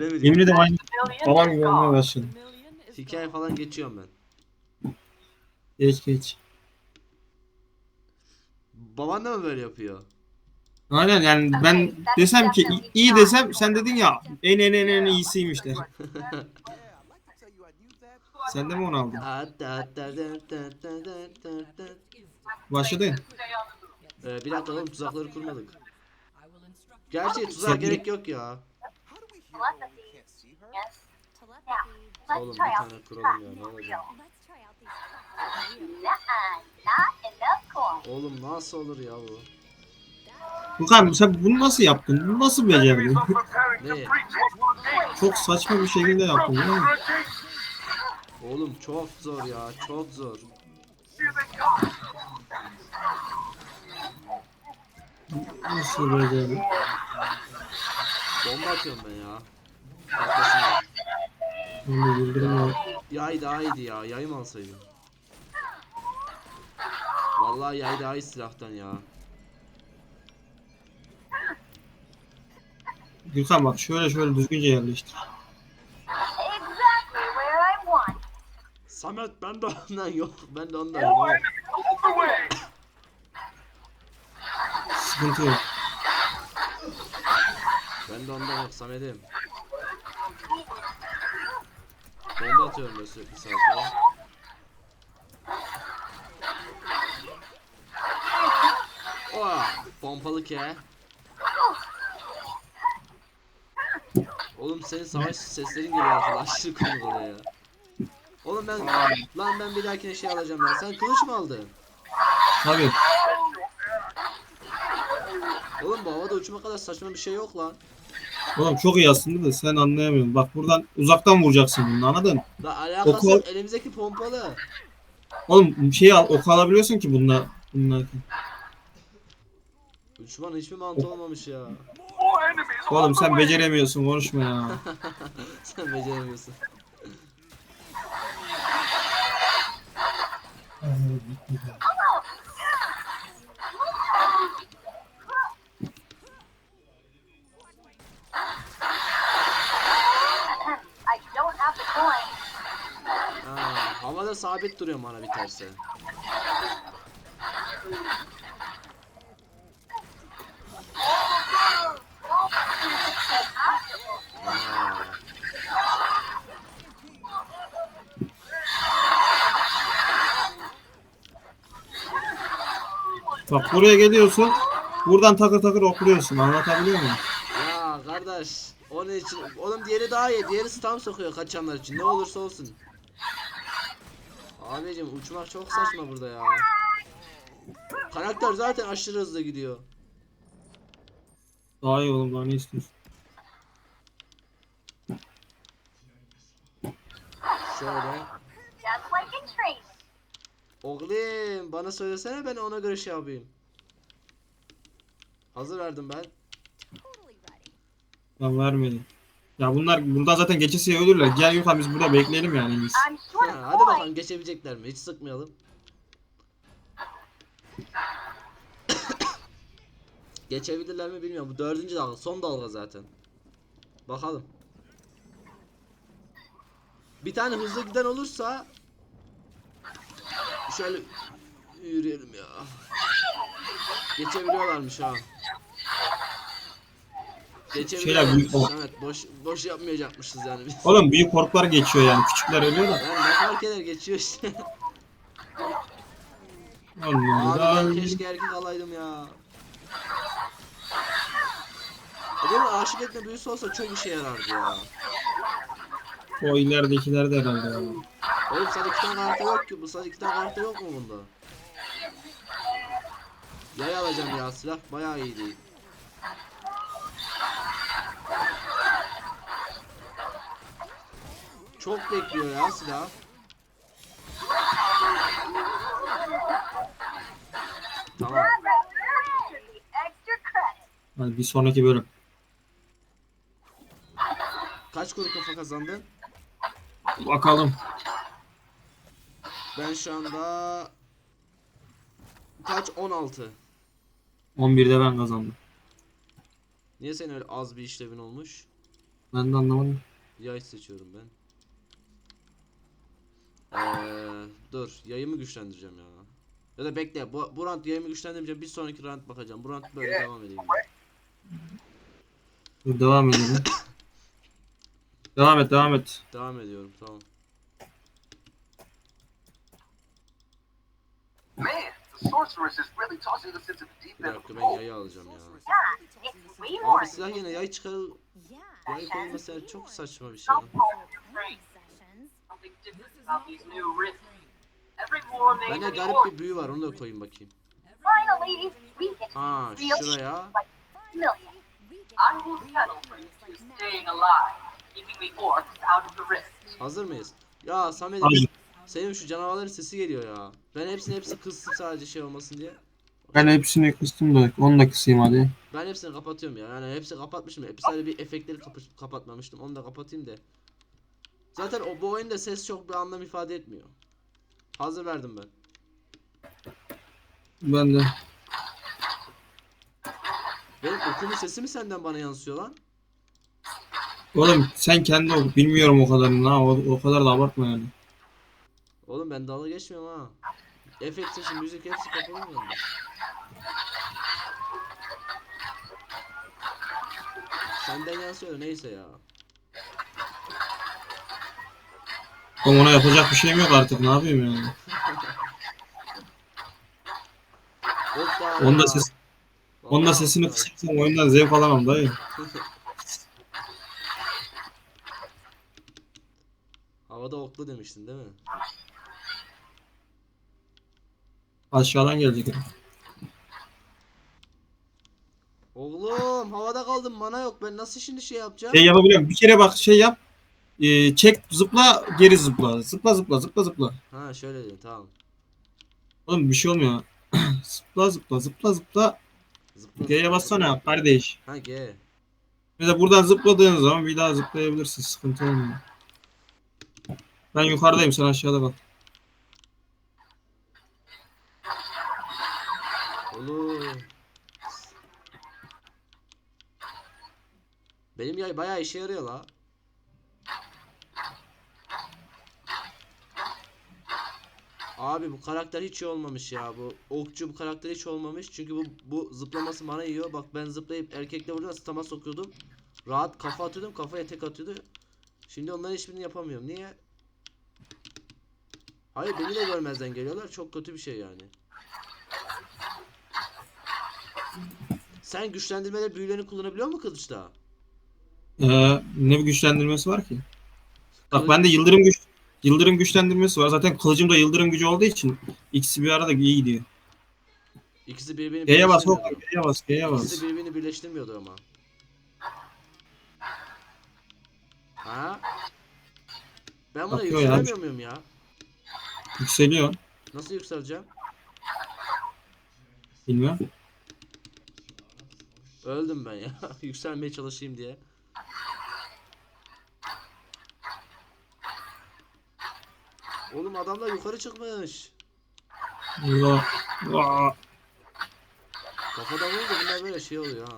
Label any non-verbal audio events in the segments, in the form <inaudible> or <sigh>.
Yemin ederim aynı babam gibi olmaya başladım. Hikaye falan geçiyorum ben. Geç geç. Baban da mı böyle yapıyor? Aynen yani ben desem ki iyi desem sen dedin ya en en en en iyisiymiş de. <laughs> Sen de mi onu aldın? Başladın. Ee, bir dakika oğlum tuzakları kurmadık. Gerçi tuzağa gerek yok ya. Oğlum bir tane kuralım ya ne olacak? Oğlum nasıl olur ya bu? Furkan sen bunu nasıl yaptın? Bunu nasıl becerdin? Ne? Çok saçma bir şekilde yaptın değil mi? Oğlum çok zor ya çok zor. Nasıl becerdin? Bomba atıyorum ben ya. Patlasın. Onu bildirim yok. Yay daha iyiydi ya. Yay mı alsaydım? Vallahi yay daha iyi silahtan ya. Gülkan bak şöyle şöyle düzgünce yerleştir. Samet ben de ondan yok. Ben de ondan yok. Sıkıntı yok. Ben de ondan yok Samet'im. Bomba atıyorum ben sürekli sola. Oha! Pompalı ke. Oğlum senin savaş seslerin geliyor arkada aşırı komik oluyor ya. Oğlum ben lan ben bir dahakine şey alacağım ya. Sen kılıç mı aldın? Tabii. Oğlum bu havada uçma kadar saçma bir şey yok lan. Oğlum çok iyi aslında da sen anlayamıyorsun. Bak buradan uzaktan vuracaksın bunu anladın? La alakası Oku- yok elimizdeki pompalı. Oğlum şey al, ok alabiliyorsun ki bununla. bununla. Uçmanın hiçbir mantığı olmamış ya. Oğlum sen beceremiyorsun konuşma ya. <laughs> Sen beceremiyorsun. I don't have the coin. Ha, havada sabit duruyor bana biterse. Bak buraya geliyorsun. Buradan takır takır okluyorsun. Anlatabiliyor muyum? Ya kardeş onun için oğlum diğeri daha iyi diğeri stun sokuyor kaçanlar için ne olursa olsun. Abicim uçmak çok saçma burada ya. Karakter zaten aşırı hızlı gidiyor. Daha iyi oğlum daha ne istiyorsun? Şöyle. Oğlum bana söylesene ben ona göre şey yapayım. Hazır verdim ben. Ben vermedim. Ya bunlar buradan zaten geçesiye ölürler. Gel Yukan biz burada bekleyelim yani. en iyisi. Ha, hadi bakalım geçebilecekler mi? Hiç sıkmayalım. <coughs> Geçebilirler mi bilmiyorum. Bu dördüncü dalga. Son dalga zaten. Bakalım. Bir tane hızlı giden olursa şöyle yürüyelim ya. Geçebiliyorlarmış ha. Geçebiliyorlarmış. büyük- Evet boş boş yapmayacakmışız yani biz. Oğlum büyük korklar geçiyor yani. Küçükler ölüyor da. Yani ne fark eder geçiyor işte. <laughs> Abi ben keşke erkek alaydım ya. Mi? Aşık etme büyüsü olsa çok işe yarardı ya. O ileridekiler de herhalde. ya. Oğlum sadece iki tane karakter yok ki. Bu sadece iki tane karakter yok mu bunda? Yay alacağım ya. Silah bayağı iyiydi. Çok bekliyor ya silah. Tamam. Hadi bir sonraki bölüm. Kaç kuru kafa kazandın? Bakalım. Ben şu anda kaç 16. 11'de ben kazandım. Niye senin öyle az bir işlevin olmuş? Ben de anlamadım. Yay seçiyorum ben. Dur yayımı güçlendireceğim ya. Ya da bekle bu, bu round yayımı güçlendireceğim bir sonraki round bakacağım. Bu round böyle devam edeyim. Dur devam edelim. devam et devam et. Devam ediyorum tamam. Man, the sorceress is really tossing us into the deep Bir end dakika of ben hope. yayı alacağım ya. İt's way more Abi silah yine yay çıkar yay koyması yani çok saçma bir şey. Something different about these new. Bende garip bir büyü var onu da koyayım bakayım. Ha şuraya. Hazır mıyız? Ya Samet senin şu canavarların sesi geliyor ya. Ben hepsini hepsi kıstım sadece şey olmasın diye. Ben hepsini kıstım da onu da kısayım hadi. Ben hepsini kapatıyorum ya. Yani hepsini kapatmışım. Hep sadece bir efektleri kapı- kapatmamıştım. Onu da kapatayım da. Zaten o bu oyunda ses çok bir anlam ifade etmiyor. Hazır verdim ben. Ben de. Benim okumun sesi mi senden bana yansıyor lan? Oğlum sen kendi oku. Bilmiyorum o kadarını ha. O, o kadar da abartma yani. Oğlum ben dalga geçmiyorum ha. Efekt sesi, müzik hepsi kapalı mı bende? Senden yansıyor neyse ya. Oğlum ona yapacak bir şeyim yok artık. Ne yapayım yani? Hoppa. Onun da ses onun da sesini kısarsam oyundan zevk alamam dayı. Havada oklu demiştin değil mi? Aşağıdan gelecek. Oğlum havada kaldım mana yok ben nasıl şimdi şey yapacağım? Şey yapabiliyorum. Bir kere bak şey yap. Ee, çek zıpla geri zıpla. Zıpla zıpla zıpla zıpla. Ha şöyle dedim tamam. Oğlum bir şey olmuyor. <clears throat> zıpla zıpla zıpla zıpla. Zıpla, G'ye bassana kardeş. Ha G. Mesela buradan zıpladığın zaman bir daha zıplayabilirsin. Sıkıntı olmuyor. Ben yukarıdayım sen aşağıda bak. Oğlum. Benim yay bayağı işe yarıyor la. Abi bu karakter hiç iyi olmamış ya. Bu okçu bu karakter hiç olmamış. Çünkü bu bu zıplaması bana yiyor. Bak ben zıplayıp erkekle vurduğumda stama sokuyordum. Rahat kafa atıyordum. Kafaya tek atıyordu. Şimdi onların hiçbirini yapamıyorum. Niye? Hayır beni de görmezden geliyorlar. Çok kötü bir şey yani. Sen güçlendirmede büyülerini kullanabiliyor musun kılıçta? Ee, ne bir güçlendirmesi var ki? Bak bende yıldırım güç yıldırım güçlendirmesi var. Zaten kılıcım da yıldırım gücü olduğu için ikisi bir arada iyi gidiyor. İkisi birbirini G'ye bas birleştirmiyordu. G'ye bas. G'ye bas. İkisi birbirini birleştirmiyordu ama. Ha? Ben buna Bakıyor ya. yükselemiyor muyum ya? Yükseliyor. Nasıl yükseleceğim? Bilmiyorum. Öldüm ben ya. <laughs> Yükselmeye çalışayım diye. Oğlum adamlar yukarı çıkmış. Allah. Aa, Kafadan vurunca bunlar böyle şey oluyor ha.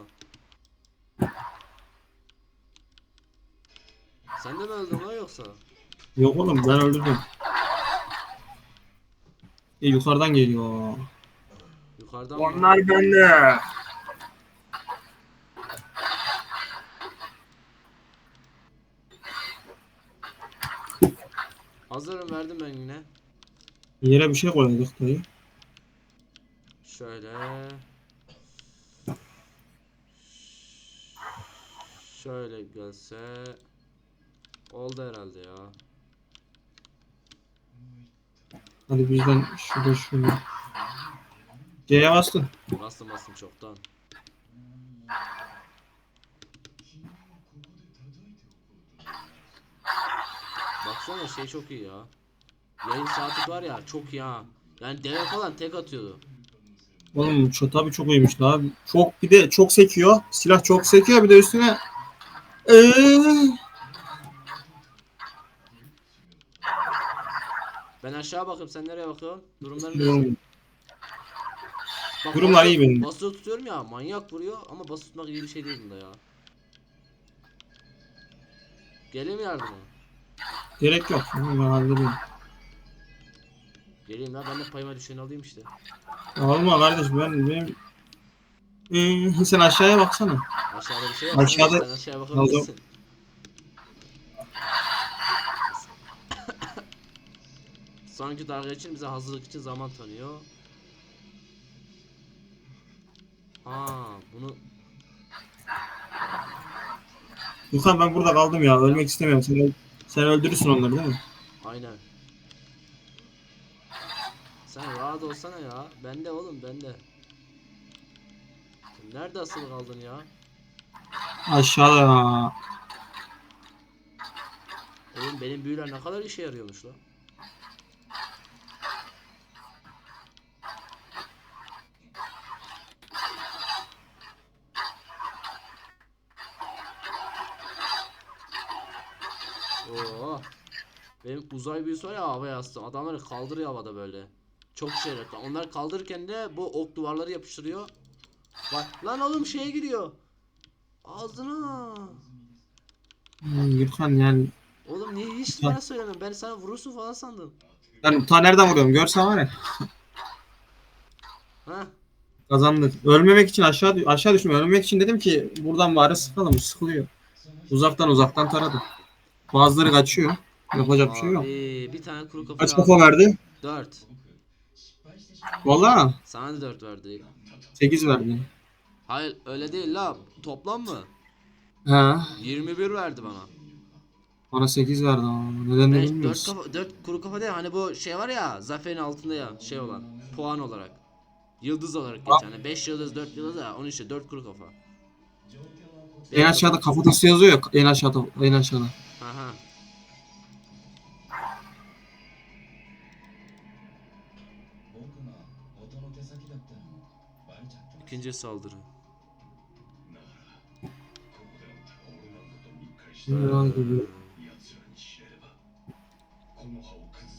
Sen de mi öldün lan yoksa? Yok oğlum ben öldürdüm. E, yukarıdan geliyor. Yukarıdan mı? Onlar bende. Hazırım verdim ben yine. Yere bir şey koyduk dayı. Şöyle. Şöyle gelse oldu herhalde ya. Hadi bizden şurada şunu. C'ye bastın. Bastım bastım çoktan. Baksana şey çok iyi ya. Yayın saati var ya çok iyi ha. Yani deve falan tek atıyordu. Oğlum çok tabii çok iyiymiş la. Çok bir de çok sekiyor. Silah çok sekiyor bir de üstüne. Eee. Ben aşağı bakıyorum sen nereye bakıyorsun? Durumlar nasıl? Bilmiyorum. Bak, Durumlar iyi benim. Basılı tutuyorum ya manyak vuruyor ama basılı tutmak iyi bir şey değil bunda ya. Geleyim yardıma. Gerek yok. Ben hallederim. Geleyim ya ben de payıma düşeni alayım işte. Olma kardeş ben benim ee, sen aşağıya baksana. Aşağıda bir şey yok. Aşağıda- Sen aşağıya bakabilirsin. Sonraki dalga için bize hazırlık için zaman tanıyor. Aa bunu Gürkan ben burada kaldım ya. Ölmek istemiyorum. Sen, sen öldürürsün onları değil mi? aynen. Sen rahat olsana ya. Bende oğlum bende. Nerede asılı kaldın ya? Aşağıda. Oğlum benim büyüler ne kadar işe yarıyormuş lan. Benim uzay büyüsü var ya havaya astım. Adamları kaldırıyor havada böyle. Çok işe yarıyor. Onlar kaldırırken de bu ok duvarları yapıştırıyor. Bak lan oğlum şeye gidiyor. Ağzına. Hmm, Gürkan yani Oğlum niye hiç bana söylemiyorsun? Ben sana vurursun falan sandım. ben ta nereden vuruyorum görsen var ya <laughs> Ha? kazandık. Ölmemek için aşağı aşağı düşme. Ölmemek için dedim ki buradan bari sıkalım. Sıkılıyor. Uzaktan uzaktan taradı. Bazıları kaçıyor. Yapacak bir şey yok. Abi bir tane kuru kafa Kaç kafa verdi? 4. Valla Sana da 4 verdi. 8 verdi. Hayır öyle değil la. Toplam mı? Ha. 21 verdi bana. Bana 8 verdi ama. Neden de 5 4 bilmiyoruz. kafa 4 kuru kafa değil hani bu şey var ya zaferin altında ya şey olan puan olarak. Yıldız olarak geçen. Hani 5 yıldız 4 yıldız ya onun işte 4 kuru kafa. En aşağıda kafatası yazıyor ya. En aşağıda. En aşağıda. İkinci saldırı.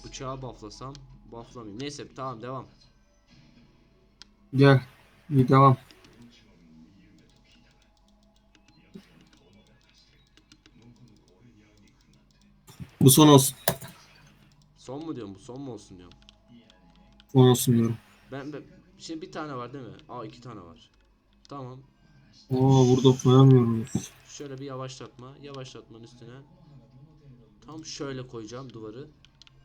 Bıçağı bufflasam bufflamayayım. Neyse tamam devam. Gel. İyi devam. Bu son olsun. Son mu diyorum bu son mu olsun diyorum. Son olsun diyorum. Ben, ben şimdi bir tane var değil mi? Aa iki tane var. Tamam. Oo burada koyamıyoruz. Şöyle bir yavaşlatma. Yavaşlatmanın üstüne. Tam şöyle koyacağım duvarı.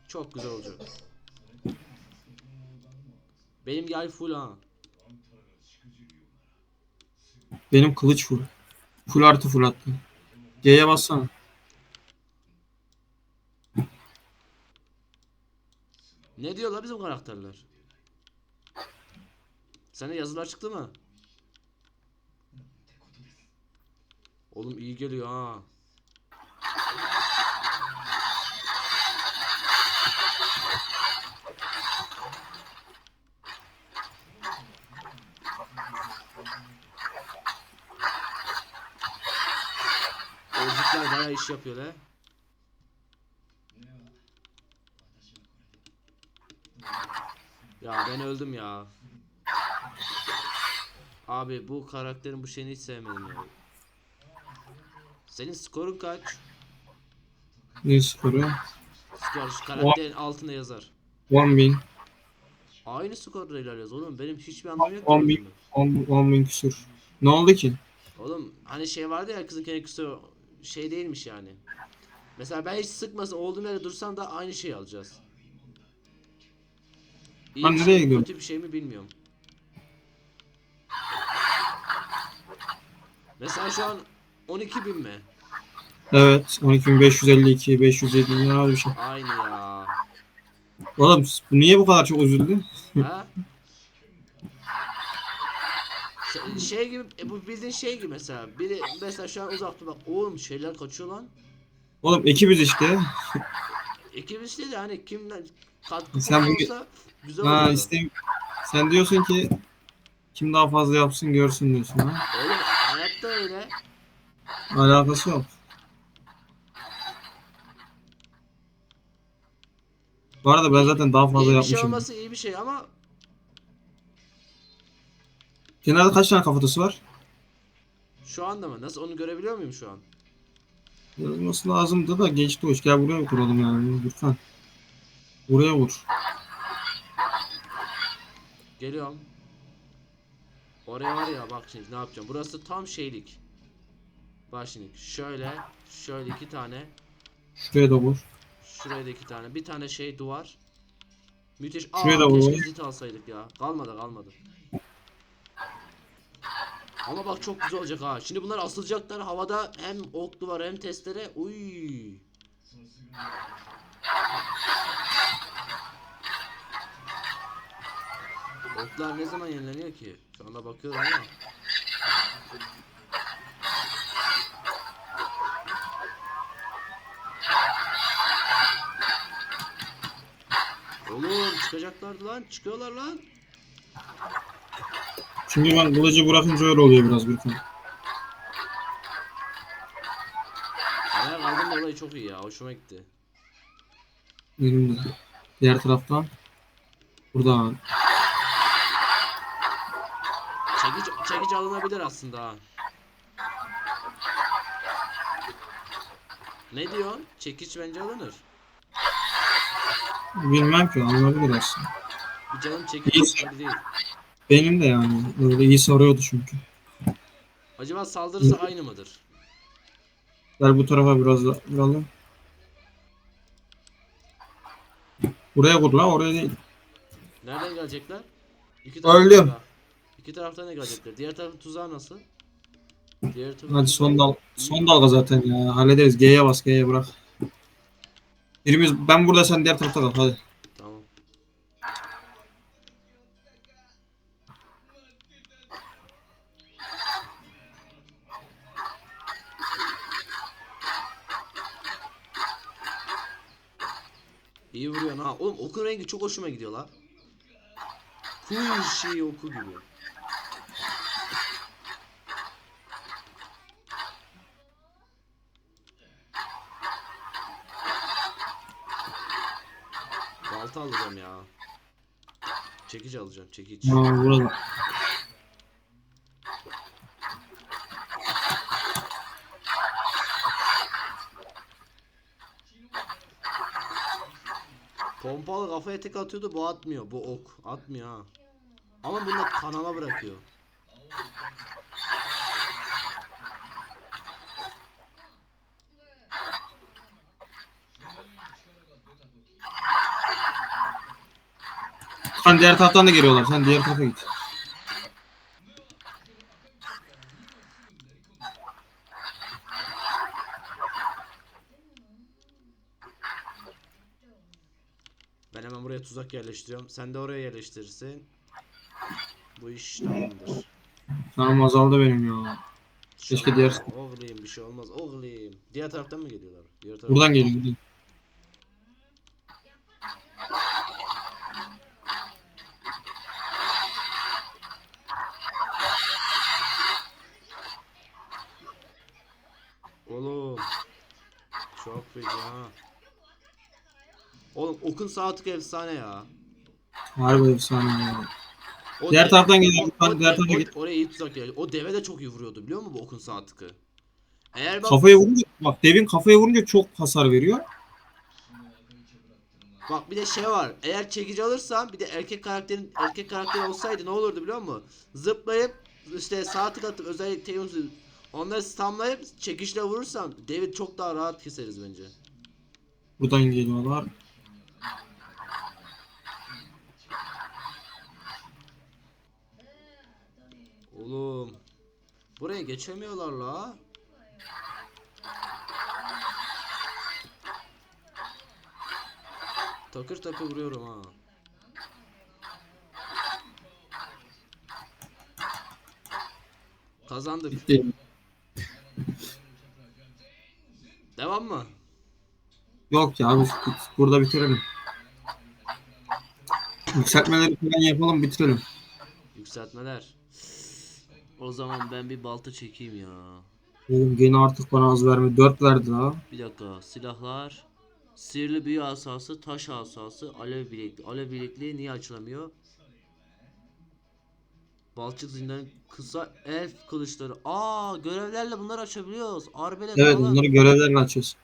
Çok güzel olacak. Benim yay full ha. Benim kılıç full. Full artı full attı. G'ye bassana. Ne diyorlar bizim karakterler? Sana yazılar çıktı mı? Oğlum iyi geliyor ha. Ozuklar bayağı iş yapıyor le. Ya ben öldüm ya. Abi bu karakterin bu şeyini hiç sevmedim ya. Senin skorun kaç? Ne skoru? Skor şu karakterin altında yazar. 10.000. Aynı skorla ilerliyoruz oğlum. Benim hiçbir anlamı yok. ki On bin. oyunda. 10 10.000 küsür. Ne oldu ki? Oğlum hani şey vardı ya kızın kendi küsü şey değilmiş yani. Mesela ben hiç sıkmasın olduğum yerde dursam da aynı şeyi alacağız. İyi Lan nereye şey gidiyorsun? kötü bir şey mi bilmiyorum. Mesela şu an 12 bin mi? Evet. 12.552, 507 lira bir şey. Aynı ya. Oğlum bu niye bu kadar çok üzüldü? ha? Şey- Şey gibi, e, bu bildiğin şey gibi mesela. Biri mesela şu an uzakta bak. Oğlum şeyler kaçıyor lan. Oğlum ekibiz işte. İkimiz de hani kimden katkı Sen bu- güzel Ha olur. işte sen diyorsun ki kim daha fazla yapsın görsün diyorsun ha. Oğlum hayatta öyle. Alakası yok. Bu arada ben zaten daha fazla iyi bir şey yapmışım. olması iyi bir şey ama Kenarda kaç tane kafatası var? şu anda mı? Nasıl onu görebiliyor muyum şu an? Yazılması lazımdı da geçti iş. Gel buraya kuralım yani lütfen. Buraya vur. Geliyorum. Oraya var ya bak şimdi ne yapacağım. Burası tam şeylik. Bak şimdi şöyle şöyle iki tane Şuraya da vur. şuraya da iki tane bir tane şey duvar. Müthiş. Aa Şuraya da keşke vur. zit alsaydık ya. Kalmadı kalmadı. Ama bak çok güzel olacak ha. Şimdi bunlar asılacaklar havada hem ok duvar hem testere. Uy. Oklar ne zaman yenileniyor ki? Şu anda bakıyorum ama. Oğlum çıkacaklardı lan. Çıkıyorlar lan. Çünkü ben kılıcı bırakınca öyle oluyor biraz Gürkan. Ayağa kaldım olayı çok iyi ya. Hoşuma gitti. Benim de. Diğer taraftan. Buradan. Çekiç alınabilir aslında ha. Ne diyorsun? Çekiç bence alınır. Bilmem ki anlayabilir aslında. Canım çekiç değil. Benim de yani. Öyle iyi sarıyordu çünkü. Acaba saldırısı aynı mıdır? Gel bu tarafa biraz da vuralım. Buraya vur la oraya değil. Nereden gelecekler? İki Öldüm. da- İki taraftan ne gelecekler? Diğer tarafın tuzağı nasıl? Diğer tarafın Hadi son dal son dalga zaten ya. Hallederiz. G'ye bas G'ye bırak. Birimiz ben burada sen diğer tarafta kal hadi. Tamam. İyi vuruyorsun ha. Oğlum okun rengi çok hoşuma gidiyor la. Kuy şey oku gibi. Balta alacağım ya. Çekiç alacağım çekiç. Ha vuralım. Pompalı kafaya tek atıyordu bu atmıyor. Bu ok atmıyor ha. Ama bunda kanama bırakıyor. Sen diğer taraftan da geliyorlar. Sen diğer tarafa git. Ben hemen buraya tuzak yerleştiriyorum. Sen de oraya yerleştirirsin. Bu iş tamamdır. Canım azaldı benim ya. Keşke diğer- Oğlum bir şey olmaz. Oğlum. Diğer taraftan mı geliyorlar? Diğer taraftan. Buradan geliyor. buradan. Oğlum. Feci ha. Oğlum okun sağ tıkı efsane ya. Harbi efsane ya. O Diğer taraftan geliyor. diğer tarafa o- git. Oraya iyi tuzak geldi. O deve de çok iyi vuruyordu biliyor musun bu okun sağ tıkı? Eğer bak, Kafaya vurunca bak devin kafaya vurunca çok hasar veriyor. bak bir de şey var. Eğer çekici alırsam bir de erkek karakterin erkek karakteri olsaydı ne olurdu biliyor musun? Zıplayıp işte sağ tık atıp özellikle Teos onları stamlayıp çekişle vurursam devi çok daha rahat keseriz bence. Buradan geliyorlar. Oğlum. Buraya geçemiyorlar la. Takır takır vuruyorum ha. Kazandık. Bitti. Devam mı? Yok ya biz biz burada bitirelim. Yükseltmeleri falan yapalım bitirelim. Yükseltmeler. O zaman ben bir balta çekeyim ya. Oğlum gene artık bana az verme. 4 verdi daha. Bir dakika. Silahlar. Sihirli büyü asası, taş asası, alev bilekli. Alev bilekliği niye açılamıyor? Balçık zindanı kısa elf kılıçları. Aa görevlerle bunları açabiliyoruz. Arbelet Evet falan. bunları görevlerle açıyoruz.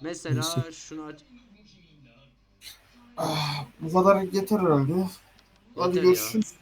Mesela Neyse. şunu aç. Ah, bu kadar yeter herhalde. Hadi Yeter ya. görüşürüz.